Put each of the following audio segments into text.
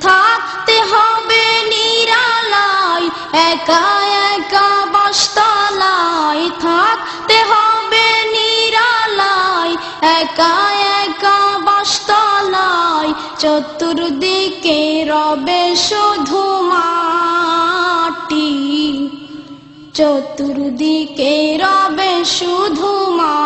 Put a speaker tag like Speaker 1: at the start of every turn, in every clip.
Speaker 1: থাকতে হবে নিরালায়, একা একা বাসতলায়। থাকতে হবে নিরালায়, একা একা বাসতলায়। চতুর্দিকে রবে শুধু মাটি, চতুর্দিকে রবে শুধু মাটি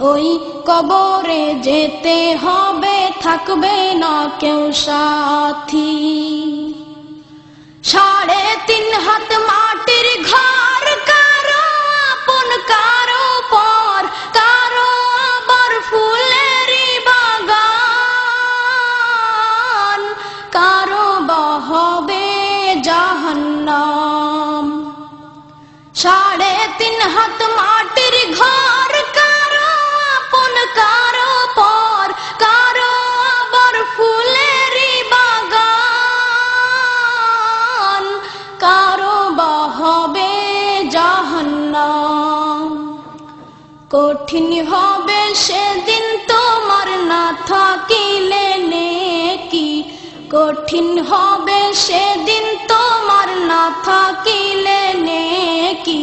Speaker 1: ওই কবরে যেতে হবে, থাকবে না কেউ সাথী। সাড়ে তিন হাত মাটির ঘর, কারও আপন, কারও পর, কারও আবার ফুলের বাগান। কারও বা হবে জাহান্নাম। সাড়ে তিন হাত মাটির ঘর কারও পর, কারও হবে কঠিন হবে সেদিন তোমার না থাকিলে নেকি। কঠিন হবে সেদিন তোমার না থাকিলে নেকি।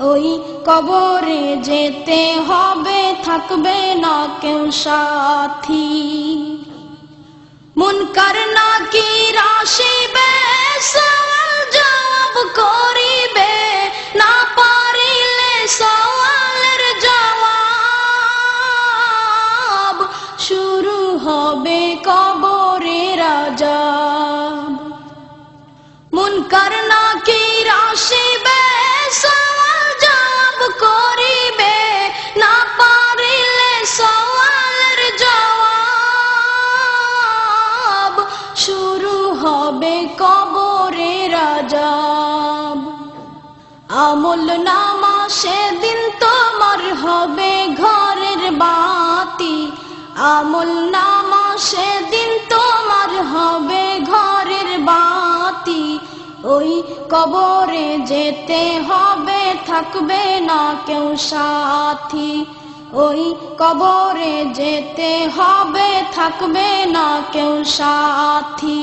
Speaker 1: ওই কবরে যেতে হবে থাকবে না কেউ সাথী। মুনকার নাকি রাশিবে হবে কবরে রাজাব আমল নামা সেদিন তোমার হবে ঘরের বাতি। আমল নামা সেদিন তোমার হবে ঘরের বাতি। ওই কবরে যেতে হবে, থাকবে না কেউ সাথী। ওই কবরে যেতে হবে, থাকবে না কেউ সাথী।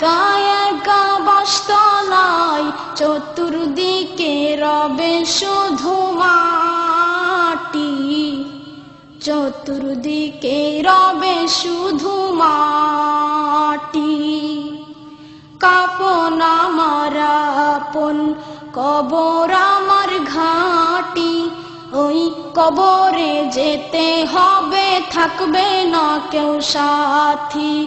Speaker 1: একা একা বাসতলায় চতুর্দিকে রবে শুধু মাটি। চতুর্দিকে রবে শুধু মাটি। কাপন আমার কবর আমার ঘাটি। ওই কবরে যেতে হবে, থাকবে না কেউ সাথী।